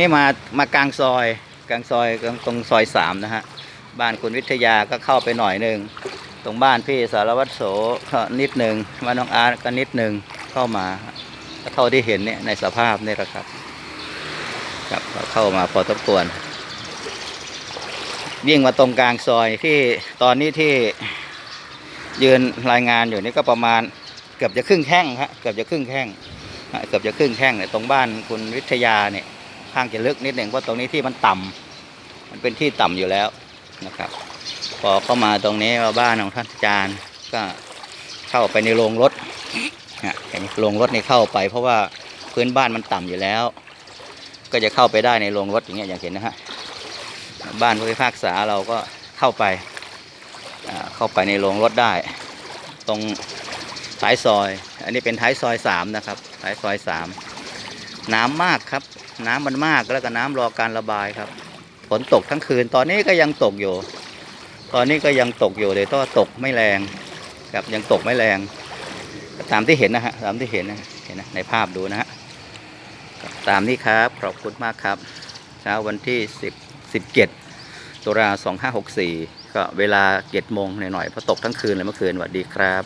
นี่มามากลางซอยกลางซอยตรงซอยสามนะฮะบ้านคุณวิทยาก็เข้าไปหน่อยหนึ่งตรงบ้านพี่สารวัตรโสก็นิดหนึ่งบ้านน้องอาร์ตก็นิดหนึ่งเข้ามาก็เท่าที่เห็นเนี่ยในสภาพนี่แหละครับครับก็เข้ามาพอสมควรยิ่งมาตรงกลางซอยที่ตอนนี้ที่ยืนรายงานอยู่นี่ก็ประมาณเกือบจะครึ่งแข้งฮะเกือบจะครึ่งแข้งเกือบจะครึ่งแข้งเนี่ยตรงบ้านคุณวิทยาเนี่ย ข้างจะลึกนิดหนึ่งเพราะตรงนี้ที่มันต่ำมันเป็นที่ต่ำอยู่แล้วนะครับ พอเข้ามาตรงนี้ว่าบ้านของท่านอาจารย์ก็เข้าไปในโรงรถนะเห็นโรงรถนี่เข้าไป เพราะว่าพื้นบ้านมันต่ำอยู่แล้ว ก็จะเข้าไปได้ในโรงรถอย่างเงี้ยอย่างเห็นนะฮะบ้านผู้พิพากษาเราก็เข้าไปเข้าไปในโรงรถได้ ตรงท้ายซอย อันนี้เป็นท้ายซอยสามนะครับท้ายซอยสาม น้ำมากครับ น้ำมันมากแล้วก็น้ำรอการระบายครับ ฝนตกทั้งคืน ตอนนี้ก็ยังตกอยู่ ตอนนี้ก็ยังตกอยู่แต่ก็ตกไม่แรงครับยังตกไม่แรง ตามที่เห็นนะฮะตามที่เห็นนะเห็นนะในภาพดูนะฮะตามนี้ครับขอบคุณมากครับ เช้าวันที่ 10 17ตุลา2564 ก็เวลา7โมงหน่อยๆเพราะตกทั้งคืนเลยเมื่อคืนสวัสดีครับ